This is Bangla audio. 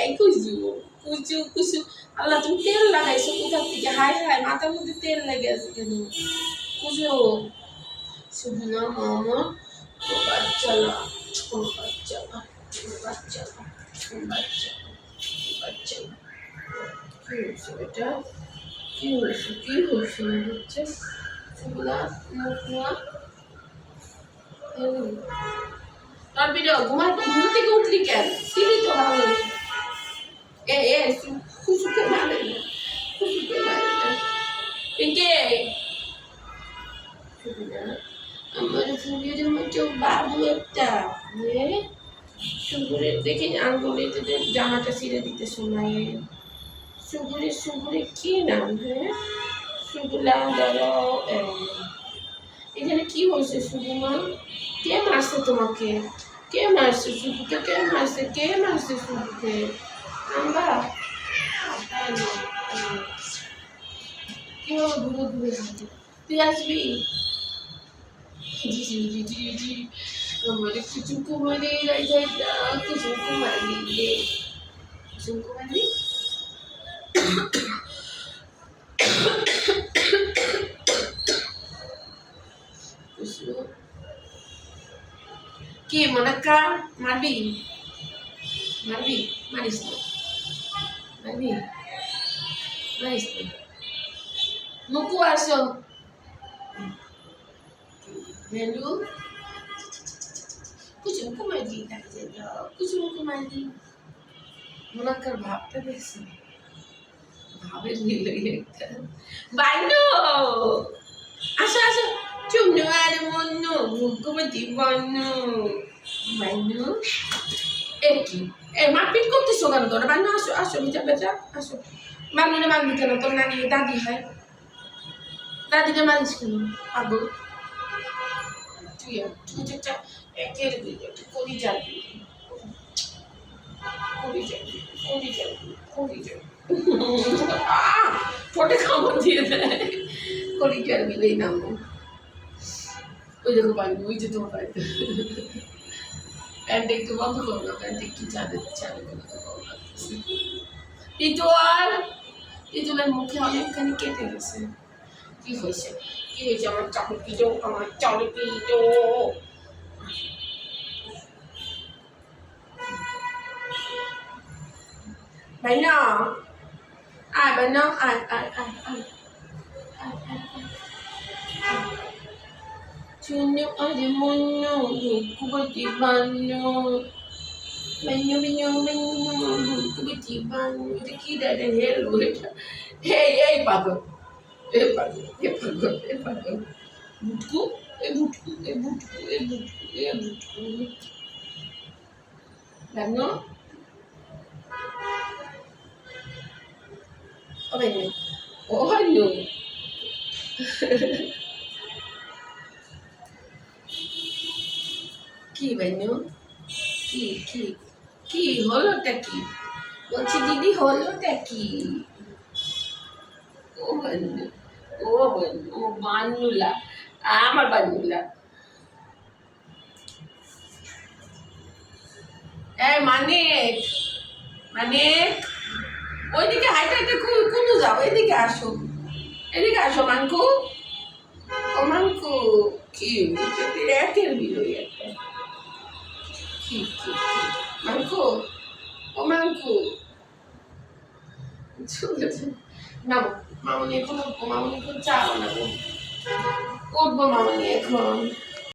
এই আল্লাহ, তুমি তেল লাগাইছো কোথা থেকে? হাই হাই মাথার মধ্যে তেল লেগে আছে কেন? কুচু শুধু না ভিডিও ঘুমাই ঘুম থেকে উঠলি কেন? এ এ খুশুকে মারে না খুশুকে মারে না পিঙ্কে আমার ফুলের বাবু একটা এ সুগুরে দেখে আঙ্গুলে তোদের জামাটা ছিঁড়ে দিতে সময় সুগুরে সুগুরে কি নাম হ্যাঁ সুগুলা ধরো এখানে কি হয়েছে সুগুমা কে মারছে তোমাকে কে মারছে সুগুকে কে মারছে কে মারছে সুগুকে কি হবে ঘুরে ঘুরে যাবে তুই আসবি জি জি জি জি জি আমার কিছু কুমারি কি মনাক্কা? মারবি? মারবি? মারিস মারবি? আসো মেলু কিছু মুকু মারবি ডাকছে কিছু মুকু মারবি মনাক্কার ভাবটা দেখছি ভাবের মিল একটা বাইনো আসো আসো চুমনো আর মন্নু মুকুমতি বন্নু বাইনো এ কি এ মারপিট করতেছো কেন তোরা বান্নু আসো আসো বিচার বেচা আসো বান্নুনে মারবি কেন? তোর নানি, দাদি হয়। দাদিকে মারিস কেন? পাগল। তুই একটু বন্ধ না একটু পিটুলের মুখে অনেকখানি কেটে গেছে কি হয়েছে কি হয়েছে আমার চাকু পিটো আমার চালে পিটো ভাই না আয় ভাই না আয় আয় আয় আয় আয় আয় আয় Tunyo alimunyo, Banyo, banyo, banyo, kubati banyo. এটা কি দেয় হে এটা হে এই পাগল এ পাগল এ পাগল এ পাগল বুটকু এ বুটকু এ বুটকু এ বুটকু এ বুটকু জানো ও ভাই ও হ্যালো কি বাইনু কি কি কি? হলোটা কি? বলছি, দিদি, হলোটা কি? ও বান্নু ও বান্নু ও বান্নুলা আমার বান্নুলা এই মানিক মানিক, ওইদিকে হাইটে হাইটে কোনো যাও, এদিকে আসো এদিকে আসো, মানকু। ও মানকু, কি? একের বিলই একটা। কি কি? মানকু ও মানকু চলেছে না মামনি এখন মামনি এখন চা বানাবো। করব মামনি এখন।